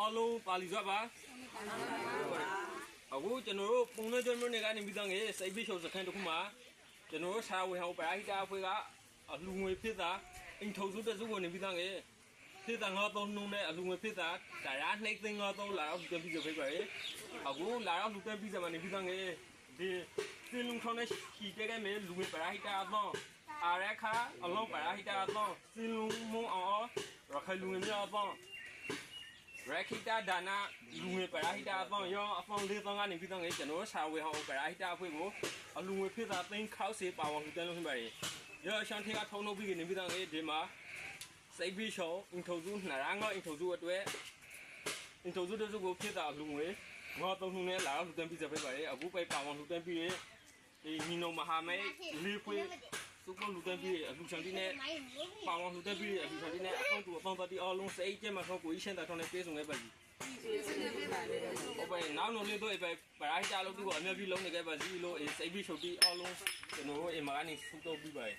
အားလုံးပါလီစွာပါအခုကျွန်တော်တို့ပုံနဲ့ကျွန်းမြို့နယ်ကနေပြီးတော့ငယ်စိတ်ပိရှုပ်စခန်းတစ်ခုမှာကျွန်တော်တို့ဆာဝေဟောပရာဟိတာအဖွဲ့ကအလူငွေဖြစ်တာအိမ်ထုံစုတစုကိုနေပြီးတော့ငယ်ဖြစ်တာငါသုံးနှုံးနဲ့အလူငွေဖြစ်တာဒါရနှိမ့်သိန်းငါသုံးလာတော့ပြန်ပြီးကြဖိတ်ပါရဲ့အခုလာတော့လူပြန်ပြီးစမှာနေပြီးတော့ငယ်ဒီဒီလုံခေါင်းနဲ့ရှီတဲကဲမဲလူငွေပရာဟိတာတော့အားရခါအလုံးပရာဟိတာတော့စီလုံမုံအောင်ရခိုင်လူငွေများတော့ ရခိတာဒါနာလူငွေပရာဟိတာအပေါင်းရောအပေါင်းလေးသောင်းကနေပြီးတော့ငယ်ကျွန်တော်စာဝေဟောပရာဟိတာအဖွဲ့ကိုအလူငွေဖြစ်တာသိန်းခောက်စီပါဝင်လှူဒန်းလို့ဖြစ်ပါတယ်ရောရှန်ထေကထုံးလို့ပြီးနေပြီးတော့ငယ်ဒီမှာစိတ်ပြီးရှောအင်ထိုစုနှရာငေါအင်ထိုစုအတွက်အင်ထိုစုတို့ကိုဖြစ်တာအလူငွေငေါသုံးနှုန်းနဲ့လာတော့လှူဒန်းပြီးကြဖြစ်ပါတယ်အခုပဲပါဝင်လှူဒန်းပြီးရင်ဒီမီနိုမဟာမဲလေးခွေ စုပ်လူတန်းပြီးအလူချန်တီနဲ့ပါဝင်လှူတက်ပြီးအပြီးဒီနေ့အကောင့်တူအပေါင်းပါတီအားလုံးစိတ်ကျမှဆောကိုရှင်းတာထောင်းနေပြေးဆုံးခဲ့ပါပြီဟုတ်ပါရဲ့နောက်လုံးလေးတော့အပဲပရိုက်တာလို့သူကအများကြီးလုံးနေခဲ့ပါစီလို့စိတ်ပြီးချုပ်ပြီးအားလုံးကျွန်တော်တို့အိမ်မှာကနေဖူးတော့ပြီးပါရဲ့